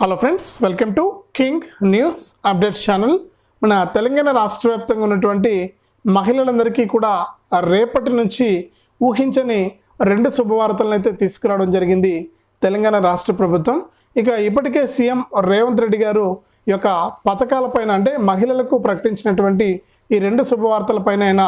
Hello friends welcome to King News updates channel మన తెలంగాణ రాష్ట్ర వ్యాప్తంగా ఉన్నటువంటి మహిళలందరికీ కూడా రేపటి నుంచి ఊహించని రెండు శుభవార్తలను అయితే తీసుకురావడం జరిగింది తెలంగాణ రాష్ట్ర ప్రభుత్వం. ఇక ఇప్పటికే సీఎం రేవంత్ రెడ్డి గారు ఈ యొక్క పథకాలపైన అంటే మహిళలకు ప్రకటించినటువంటి ఈ రెండు శుభవార్తలపైన ఆయన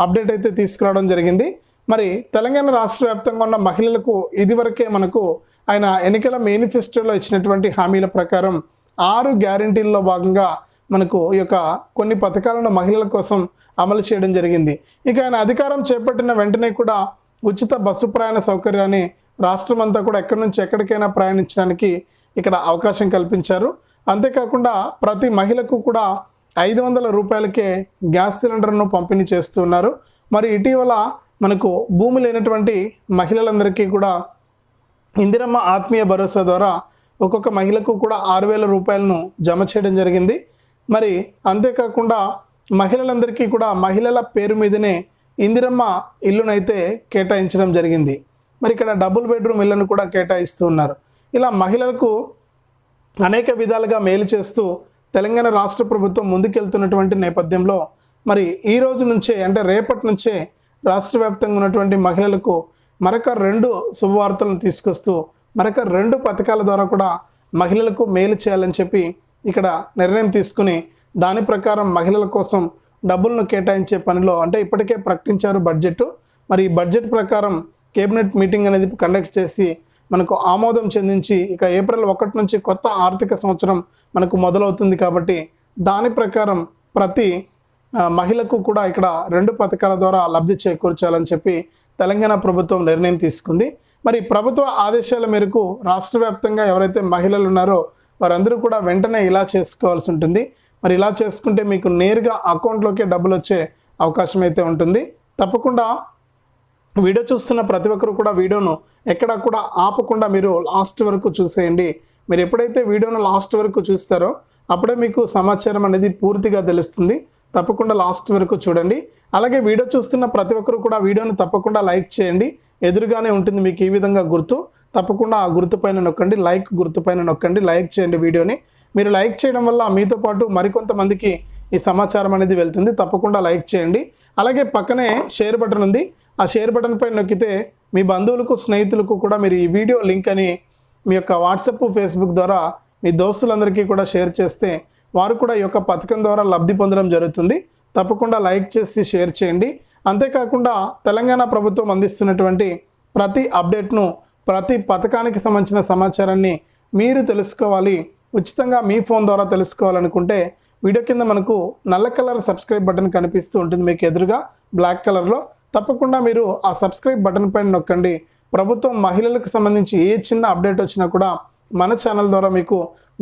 అప్డేట్ అయితే తీసుకురావడం జరిగింది. మరి తెలంగాణ రాష్ట్ర వ్యాప్తంగా ఉన్న మహిళలకు ఇదివరకే మనకు ఆయన ఎన్నికల మేనిఫెస్టోలో ఇచ్చినటువంటి హామీల ప్రకారం ఆరు గ్యారంటీల్లో భాగంగా మనకు ఈ యొక్క కొన్ని పథకాలను మహిళల కోసం అమలు చేయడం జరిగింది. ఇక ఆయన అధికారం చేపట్టిన వెంటనే కూడా ఉచిత బస్సు ప్రయాణ సౌకర్యాన్ని రాష్ట్రం అంతా కూడా ఎక్కడి నుంచి ఎక్కడికైనా ప్రయాణించడానికి ఇక్కడ అవకాశం కల్పించారు. అంతేకాకుండా ప్రతి మహిళకు కూడా ఐదు వందల రూపాయలకే గ్యాస్ సిలిండర్ను పంపిణీ చేస్తున్నారు. మరి ఇటీవల మనకు భూమి లేనటువంటి మహిళలందరికీ కూడా ఇందిరమ్మ ఆత్మీయ భరోసా ద్వారా ఒక్కొక్క మహిళకు కూడా ఆరు వేల రూపాయలను జమ చేయడం జరిగింది. మరి అంతేకాకుండా మహిళలందరికీ కూడా మహిళల పేరు మీదనే ఇందిరమ్మ ఇల్లునైతే కేటాయించడం జరిగింది. మరి ఇక్కడ డబుల్ బెడ్రూమ్ ఇళ్ళను కూడా కేటాయిస్తూ ఉన్నారు. ఇలా మహిళలకు అనేక విధాలుగా మేలు చేస్తూ తెలంగాణ రాష్ట్ర ప్రభుత్వం ముందుకెళ్తున్నటువంటి నేపథ్యంలో మరి ఈ రోజు నుంచే అంటే రేపటి నుంచే రాష్ట్ర వ్యాప్తంగా ఉన్నటువంటి మహిళలకు మరొక రెండు శుభవార్తలను తీసుకొస్తూ మరొక రెండు పథకాల ద్వారా కూడా మహిళలకు మేలు చేయాలని చెప్పి ఇక్కడ నిర్ణయం తీసుకుని దాని ప్రకారం మహిళల కోసం డబ్బులను కేటాయించే పనిలో అంటే ఇప్పటికే ప్రకటించారు బడ్జెట్. మరి ఈ బడ్జెట్ ప్రకారం కేబినెట్ మీటింగ్ అనేది కండక్ట్ చేసి మనకు ఆమోదం చెందించి ఇక ఏప్రిల్ ఒకటి నుంచి కొత్త ఆర్థిక సంవత్సరం మనకు మొదలవుతుంది కాబట్టి దాని ప్రకారం ప్రతి మహిళకు కూడా ఇక్కడ రెండు పథకాల ద్వారా లబ్ధి చేకూర్చాలని చెప్పి తెలంగాణ ప్రభుత్వం నిర్ణయం తీసుకుంది. మరి ప్రభుత్వ ఆదేశాల మేరకు రాష్ట్ర వ్యాప్తంగా ఎవరైతే మహిళలు ఉన్నారో వారందరూ కూడా వెంటనే ఇలా చేసుకోవాల్సి ఉంటుంది. మరి ఇలా చేసుకుంటే మీకు నేరుగా అకౌంట్లోకి డబ్బులు వచ్చే అవకాశం అయితే ఉంటుంది. తప్పకుండా వీడియో చూస్తున్న ప్రతి ఒక్కరు కూడా వీడియోను ఎక్కడా కూడా ఆపకుండా మీరు లాస్ట్ వరకు చూసేయండి. మీరు ఎప్పుడైతే వీడియోను లాస్ట్ వరకు చూస్తారో అప్పుడే మీకు సమాచారం అనేది పూర్తిగా తెలుస్తుంది. తప్పకుండా లాస్ట్ వరకు చూడండి. అలాగే వీడియో చూస్తున్న ప్రతి ఒక్కరు కూడా వీడియోని తప్పకుండా లైక్ చేయండి. ఎదురుగానే ఉంటుంది మీకు ఈ విధంగా గుర్తు. తప్పకుండా ఆ గుర్తు పైన నొక్కండి. లైక్ గుర్తు పైన నొక్కండి. లైక్ చేయండి వీడియోని. మీరు లైక్ చేయడం వల్ల మీతో పాటు మరికొంతమందికి ఈ సమాచారం అనేది వెళ్తుంది. తప్పకుండా లైక్ చేయండి. అలాగే పక్కనే షేర్ బటన్ ఉంది. ఆ షేర్ బటన్ పైన నొక్కితే మీ బంధువులకు స్నేహితులకు కూడా మీరు ఈ వీడియో లింక్ అని మీ యొక్క వాట్సప్ ఫేస్బుక్ ద్వారా మీ దోస్తులందరికీ కూడా షేర్ చేస్తే వారు కూడా ఈ యొక్క పథకం ద్వారా లబ్ధి పొందడం జరుగుతుంది. తప్పకుండా లైక్ చేసి షేర్ చేయండి. అంతేకాకుండా తెలంగాణ ప్రభుత్వం అందిస్తున్నటువంటి ప్రతి అప్డేట్ను ప్రతి పథకానికి సంబంధించిన సమాచారాన్ని మీరు తెలుసుకోవాలి. ఉచితంగా మీ ఫోన్ ద్వారా తెలుసుకోవాలనుకుంటే వీడియో కింద మనకు నల్ల కలర్ సబ్స్క్రైబ్ బటన్ కనిపిస్తూ ఉంటుంది మీకు ఎదురుగా బ్లాక్ కలర్లో. తప్పకుండా మీరు ఆ సబ్స్క్రైబ్ బటన్ పైన నొక్కండి. ప్రభుత్వం మహిళలకు సంబంధించి ఏ చిన్న అప్డేట్ వచ్చినా కూడా మన ఛానల్ ద్వారా మీకు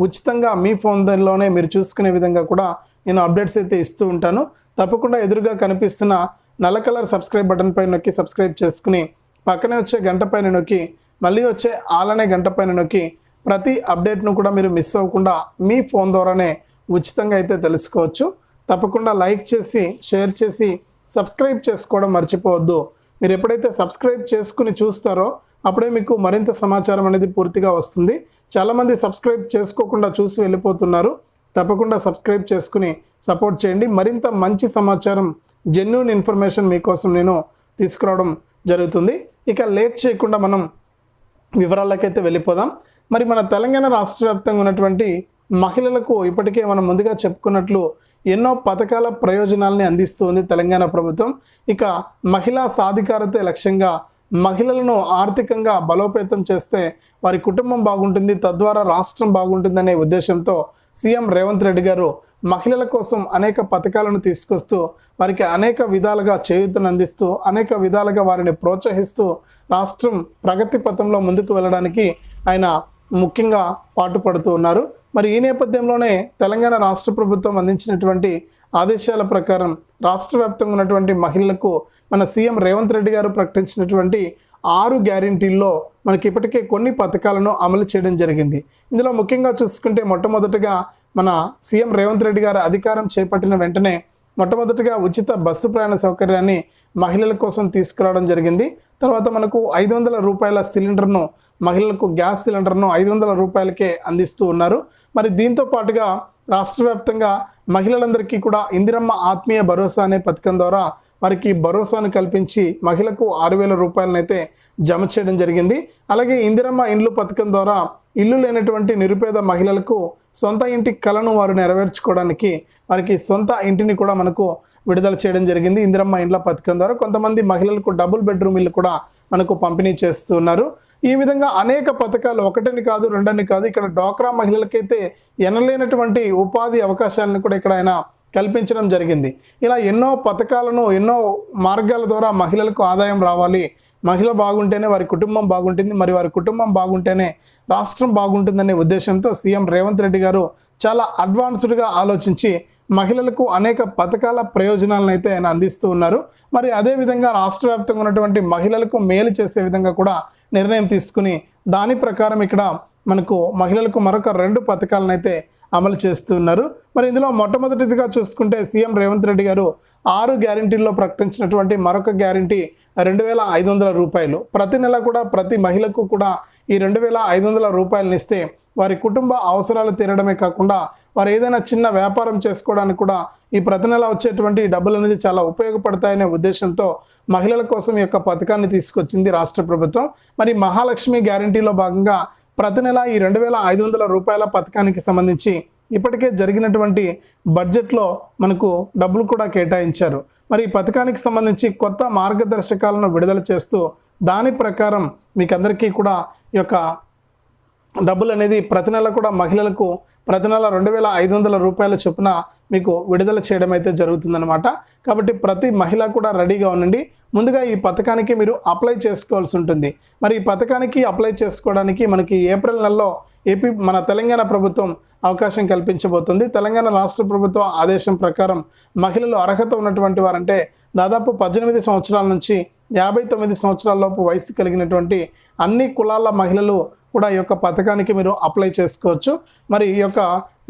ఉచితంగా మీ ఫోన్లోనే మీరు చూసుకునే విధంగా కూడా నేను అప్డేట్స్ అయితే ఇస్తూ ఉంటాను. తప్పకుండా ఎదురుగా కనిపిస్తున్న నల్ల కలర్ సబ్స్క్రైబ్ బటన్ పైన నొక్కి సబ్స్క్రైబ్ చేసుకుని పక్కనే వచ్చే గంట పైన నొక్కి మళ్ళీ వచ్చే ఆలనే గంట పైన నొక్కి ప్రతి అప్డేట్ను కూడా మీరు మిస్ అవ్వకుండా మీ ఫోన్ ద్వారానే ఉచితంగా అయితే తెలుసుకోవచ్చు. తప్పకుండా లైక్ చేసి షేర్ చేసి సబ్స్క్రైబ్ చేసుకోవడం మర్చిపోవద్దు. మీరు ఎప్పుడైతే సబ్స్క్రైబ్ చేసుకుని చూస్తారో అప్పుడే మీకు మరింత సమాచారం అనేది పూర్తిగా వస్తుంది. చాలామంది సబ్స్క్రైబ్ చేసుకోకుండా చూసి వెళ్ళిపోతున్నారు. తప్పకుండా సబ్స్క్రైబ్ చేసుకుని సపోర్ట్ చేయండి. మరింత మంచి సమాచారం జెన్యున్ ఇన్ఫర్మేషన్ మీకోసం నేను తీసుకురావడం జరుగుతుంది. ఇక లేట్ చేయకుండా మనం వివరాలకైతే వెళ్ళిపోదాం. మరి మన తెలంగాణ రాష్ట్ర వ్యాప్తంగా ఉన్నటువంటి మహిళలకు ఇప్పటికే మనం ముందుగా చెప్పుకున్నట్లు ఎన్నో పథకాల ప్రయోజనాలని అందిస్తుంది తెలంగాణ ప్రభుత్వం. ఇక మహిళా సాధికారత లక్ష్యంగా మహిళలను ఆర్థికంగా బలోపేతం చేస్తే వారి కుటుంబం బాగుంటుంది తద్వారా రాష్ట్రం బాగుంటుందనే ఉద్దేశంతో సీఎం రేవంత్ రెడ్డి గారు మహిళల కోసం అనేక పథకాలను తీసుకొస్తూ వారికి అనేక విధాలుగా చేయూతను అందిస్తూ అనేక విధాలుగా వారిని ప్రోత్సహిస్తూ రాష్ట్రం ప్రగతి పథంలో ముందుకు వెళ్ళడానికి ఆయన ముఖ్యంగా పాటుపడుతూ ఉన్నారు. మరి ఈ నేపథ్యంలోనే తెలంగాణ రాష్ట్ర ప్రభుత్వం అందించినటువంటి ఆదేశాల ప్రకారం రాష్ట్ర వ్యాప్తంగా ఉన్నటువంటి మహిళలకు మన సీఎం రేవంత్ రెడ్డి గారు ప్రకటించినటువంటి ఆరు గ్యారంటీల్లో మనకి ఇప్పటికే కొన్ని పథకాలను అమలు చేయడం జరిగింది. ఇందులో ముఖ్యంగా చూసుకుంటే మొట్టమొదటిగా మన సీఎం రేవంత్ రెడ్డి గారు అధికారం చేపట్టిన వెంటనే మొట్టమొదటిగా ఉచిత బస్సు ప్రయాణ సౌకర్యాన్ని మహిళల కోసం తీసుకురావడం జరిగింది. తర్వాత మనకు ఐదు వందల రూపాయల సిలిండర్ను మహిళలకు గ్యాస్ సిలిండర్ను ఐదు వందల రూపాయలకే అందిస్తూ ఉన్నారు. మరి దీంతో పాటుగా రాష్ట్ర వ్యాప్తంగా మహిళలందరికీ కూడా ఇందిరమ్మ ఆత్మీయ భరోసా అనే పథకం ద్వారా వారికి భరోసాను కల్పించి మహిళకు ఆరు వేల రూపాయలనైతే జమ చేయడం జరిగింది. అలాగే ఇందిరమ్మ ఇండ్లు పథకం ద్వారా ఇల్లు లేనటువంటి నిరుపేద మహిళలకు సొంత ఇంటి కలను వారు నెరవేర్చుకోవడానికి వారికి సొంత ఇంటిని కూడా మనకు విడుదల చేయడం జరిగింది ఇందిరమ్మ ఇండ్ల పథకం ద్వారా. కొంతమంది మహిళలకు డబుల్ బెడ్రూమ్ ఇల్లు కూడా మనకు పంపిణీ చేస్తున్నారు. ఈ విధంగా అనేక పథకాలు ఒకటని కాదు రెండని కాదు ఇక్కడ డ్వాక్రా మహిళలకైతే ఎనలేనటువంటి ఉపాధి అవకాశాలను కూడా ఇక్కడ ఆయన కల్పించడం జరిగింది. ఇలా ఎన్నో పథకాలను ఎన్నో మార్గాల ద్వారా మహిళలకు ఆదాయం రావాలి. మహిళ బాగుంటేనే వారి కుటుంబం బాగుంటుంది మరి వారి కుటుంబం బాగుంటేనే రాష్ట్రం బాగుంటుందనే ఉద్దేశంతో సీఎం రేవంత్ రెడ్డి గారు చాలా అడ్వాన్స్డ్గా ఆలోచించి మహిళలకు అనేక పథకాల ప్రయోజనాలను అయితే ఆయన అందిస్తూ ఉన్నారు. మరి అదేవిధంగా రాష్ట్ర వ్యాప్తంగా ఉన్నటువంటి మహిళలకు మేలు చేసే విధంగా కూడా నిర్ణయం తీసుకుని దాని ప్రకారం ఇక్కడ మనకు మహిళలకు మరొక రెండు పథకాలను అయితే అమలు చేస్తున్నారు. మరి ఇందులో మొట్టమొదటిదిగా చూసుకుంటే సీఎం రేవంత్ రెడ్డి గారు ఆరు గ్యారంటీల్లో ప్రకటించినటువంటి మరొక గ్యారంటీ రెండు వేల ఐదు వందల రూపాయలు. ప్రతి నెల కూడా ప్రతి మహిళకు కూడా ఈ రెండు వేల ఐదు వందల రూపాయలను ఇస్తే వారి కుటుంబ అవసరాలు తీరడమే కాకుండా వారు ఏదైనా చిన్న వ్యాపారం చేసుకోవడానికి కూడా ఈ ప్రతి నెల వచ్చేటువంటి డబ్బులు అనేది చాలా ఉపయోగపడతాయనే ఉద్దేశంతో మహిళల కోసం ఈ యొక్క పథకాన్ని తీసుకొచ్చింది రాష్ట్ర ప్రభుత్వం. మరి మహాలక్ష్మి గ్యారంటీలో భాగంగా ప్రతి నెల ఈ రెండు వేల ఐదు వందల రూపాయల పథకానికి సంబంధించి ఇప్పటికే జరిగినటువంటి బడ్జెట్లో మనకు డబ్బులు కూడా కేటాయించారు. మరి ఈ పథకానికి సంబంధించి కొత్త మార్గదర్శకాలను విడుదల చేస్తూ దాని ప్రకారం మీకు అందరికీ కూడా ఈ యొక్క డబ్బులు అనేది ప్రతి నెల కూడా మహిళలకు ప్రతి నెల రెండు వేల ఐదు వందల రూపాయల చొప్పున మీకు విడుదల చేయడం అయితే జరుగుతుందన్నమాట. కాబట్టి ప్రతి మహిళ కూడా రెడీగా ఉండండి. ముందుగా ఈ పథకానికి మీరు అప్లై చేసుకోవాల్సి ఉంటుంది. మరి ఈ పథకానికి అప్లై చేసుకోవడానికి మనకి ఏప్రిల్ నెలలో ఏపీ మన తెలంగాణ ప్రభుత్వం అవకాశం కల్పించబోతుంది. తెలంగాణ రాష్ట్ర ప్రభుత్వ ఆదేశం ప్రకారం మహిళలు అర్హత ఉన్నటువంటి వారంటే దాదాపు పద్దెనిమిది సంవత్సరాల నుంచి యాభై తొమ్మిది సంవత్సరాల లోపు వయసు కలిగినటువంటి అన్ని కులాల మహిళలు కూడా ఈ యొక్క పథకానికి మీరు అప్లై చేసుకోవచ్చు. మరి ఈ యొక్క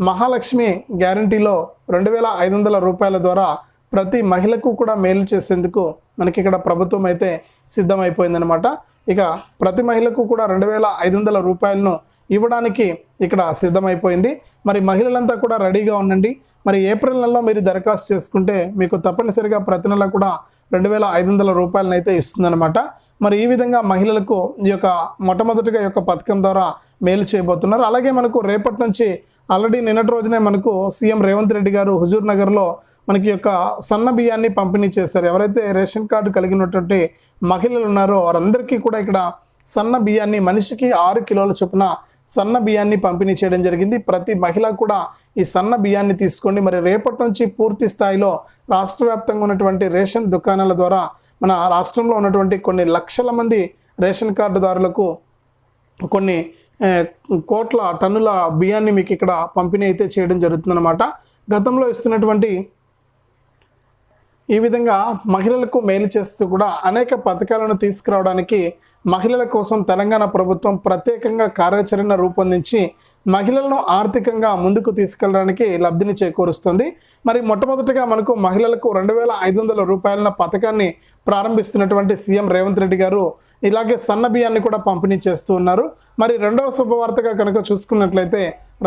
మహాలక్ష్మి గ్యారంటీలో రెండు వేల ఐదు వందల రూపాయల ద్వారా ప్రతి మహిళకు కూడా మేలు చేసేందుకు మనకి ఇక్కడ ప్రభుత్వం అయితే సిద్ధమైపోయిందనమాట ఇక ప్రతి మహిళకు కూడా రెండు వేల ఐదు వందల రూపాయలను ఇవ్వడానికి ఇక్కడ సిద్ధమైపోయింది. మరి మహిళలంతా కూడా రెడీగా ఉండండి. మరి ఏప్రిల్ నెలలో మీరు దరఖాస్తు చేసుకుంటే మీకు తప్పనిసరిగా ప్రతి నెల కూడా రెండు వేల ఐదు వందల రూపాయలను అయితే ఇస్తుందన్నమాట. మరి ఈ విధంగా మహిళలకు ఈ యొక్క మొట్టమొదటిగా ఈ యొక్క పథకం ద్వారా మేలు చేయబోతున్నారు. అలాగే మనకు రేపటి నుంచి ఆల్రెడీ నిన్నటి రోజునే మనకు సీఎం రేవంత్ రెడ్డి గారు హుజూర్ నగర్లో మనకి యొక్క సన్న బియ్యాన్ని పంపిణీ చేశారు. ఎవరైతే రేషన్ కార్డు కలిగినటువంటి మహిళలు ఉన్నారో వారందరికీ కూడా ఇక్కడ సన్న బియ్యాన్ని మనిషికి ఆరు కిలోల చొప్పున సన్న బియ్యాన్ని పంపిణీ చేయడం జరిగింది. ప్రతి మహిళ కూడా ఈ సన్న బియ్యాన్ని తీసుకోండి. మరి రేపటి నుంచి పూర్తి స్థాయిలో రాష్ట్ర వ్యాప్తంగా ఉన్నటువంటి రేషన్ దుకాణాల ద్వారా మన రాష్ట్రంలో ఉన్నటువంటి కొన్ని లక్షల మంది రేషన్ కార్డుదారులకు కొన్ని కోట్ల టన్నుల బియ్యాన్ని మీకు ఇక్కడ పంపిణీ అయితే చేయడం జరుగుతుందన్నమాట. గతంలో ఇస్తున్నటువంటి ఈ విధంగా మహిళలకు మేలు చేస్తూ కూడా అనేక పథకాలను తీసుకురావడానికి మహిళల కోసం తెలంగాణ ప్రభుత్వం ప్రత్యేకంగా కార్యాచరణ రూపొందించి మహిళలను ఆర్థికంగా ముందుకు తీసుకెళ్ళడానికి లబ్ధిని చేకూరుస్తుంది. మరి మొట్టమొదటిగా మనకు మహిళలకు రెండు వేల ఐదు వందల రూపాయల పథకాన్ని ప్రారంభిస్తున్నటువంటి సీఎం రేవంత్ రెడ్డి గారు ఇలాగే సన్న బియ్యాన్ని కూడా పంపిణీ చేస్తూ ఉన్నారు. మరి రెండవ శుభవార్తగా కనుక చూసుకున్నట్లయితే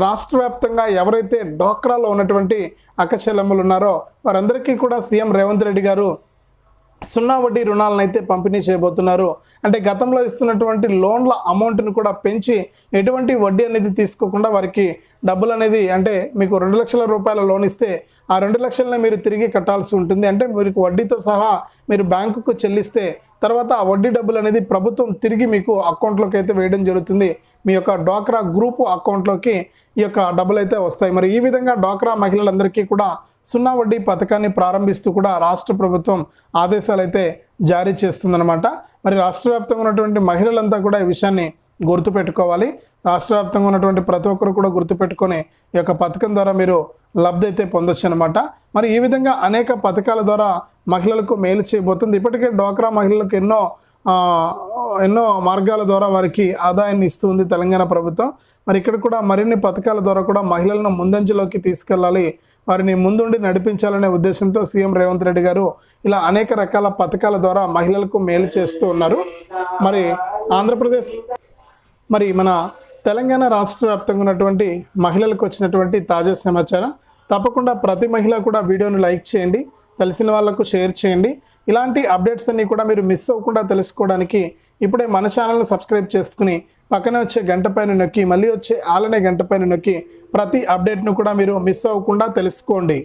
రాష్ట్ర వ్యాప్తంగా ఎవరైతే డోక్రాలో ఉన్నటువంటి అక్కచెల్లెమ్మలు ఉన్నారో వారందరికీ కూడా సీఎం రేవంత్ రెడ్డి గారు సున్నా వడ్డీ రుణాలను అయితే పంపిణీ చేయబోతున్నారు. అంటే గతంలో ఇస్తున్నటువంటి లోన్ల అమౌంట్ను కూడా పెంచి ఎటువంటి వడ్డీ అనేది తీసుకోకుండా వారికి డబ్బులు అనేది అంటే మీకు రెండు లక్షల రూపాయల లోన్ ఇస్తే ఆ రెండు లక్షలనే మీరు తిరిగి కట్టాల్సి ఉంటుంది. అంటే మీకు వడ్డీతో సహా మీరు బ్యాంకుకు చెల్లిస్తే తర్వాత ఆ వడ్డీ డబ్బులు అనేది ప్రభుత్వం తిరిగి మీకు అకౌంట్లోకి అయితే వేయడం జరుగుతుంది. మీ యొక్క డ్వాక్రా గ్రూపు అకౌంట్లోకి ఈ యొక్క డబ్బులు అయితే వస్తాయి. మరి ఈ విధంగా డ్వాక్రా మహిళలందరికీ కూడా సున్నా వడ్డీ పథకాన్ని ప్రారంభిస్తూ కూడా రాష్ట్ర ప్రభుత్వం ఆదేశాలు అయితే జారీ చేస్తుందన్నమాట. మరి రాష్ట్ర వ్యాప్తంగా ఉన్నటువంటి మహిళలంతా కూడా ఈ విషయాన్ని గుర్తుపెట్టుకోవాలి. రాష్ట్ర వ్యాప్తంగా ఉన్నటువంటి ప్రతి ఒక్కరు కూడా గుర్తుపెట్టుకొని ఈ యొక్క పథకం ద్వారా మీరు లబ్ధి అయితే పొందొచ్చు అనమాట మరి ఈ విధంగా అనేక పథకాల ద్వారా మహిళలకు మేలు చేయబోతుంది. ఇప్పటికే డ్వాక్రా మహిళలకు ఎన్నో ఎన్నో మార్గాల ద్వారా వారికి ఆదాయాన్ని ఇస్తుంది తెలంగాణ ప్రభుత్వం. మరి ఇక్కడ కూడా మరిన్ని పథకాల ద్వారా కూడా మహిళలను ముందంజలోకి తీసుకెళ్ళాలి. వారిని ముందుండి నడిపించాలనే ఉద్దేశంతో సీఎం రేవంత్ రెడ్డి గారు ఇలా అనేక రకాల పథకాల ద్వారా మహిళలకు మేలు చేస్తూ ఉన్నారు. మరి ఆంధ్రప్రదేశ్ మరి మన తెలంగాణ రాష్ట్ర వ్యాప్తంగా ఉన్నటువంటి మహిళలకు వచ్చినటువంటి తాజా సమాచారం. తప్పకుండా ప్రతి మహిళ కూడా వీడియోను లైక్ చేయండి తెలిసిన వాళ్ళకు షేర్ చేయండి. ఇలాంటి అప్డేట్స్ అన్నీ కూడా మీరు మిస్ అవ్వకుండా తెలుసుకోవడానికి ఇప్పుడే మన ఛానల్ను సబ్స్క్రైబ్ చేసుకుని పక్కనే వచ్చే గంట పైన నొక్కి మళ్ళీ వచ్చే ఆలనే గంట పైన నొక్కి ప్రతి అప్డేట్ను కూడా మీరు మిస్ అవ్వకుండా తెలుసుకోండి.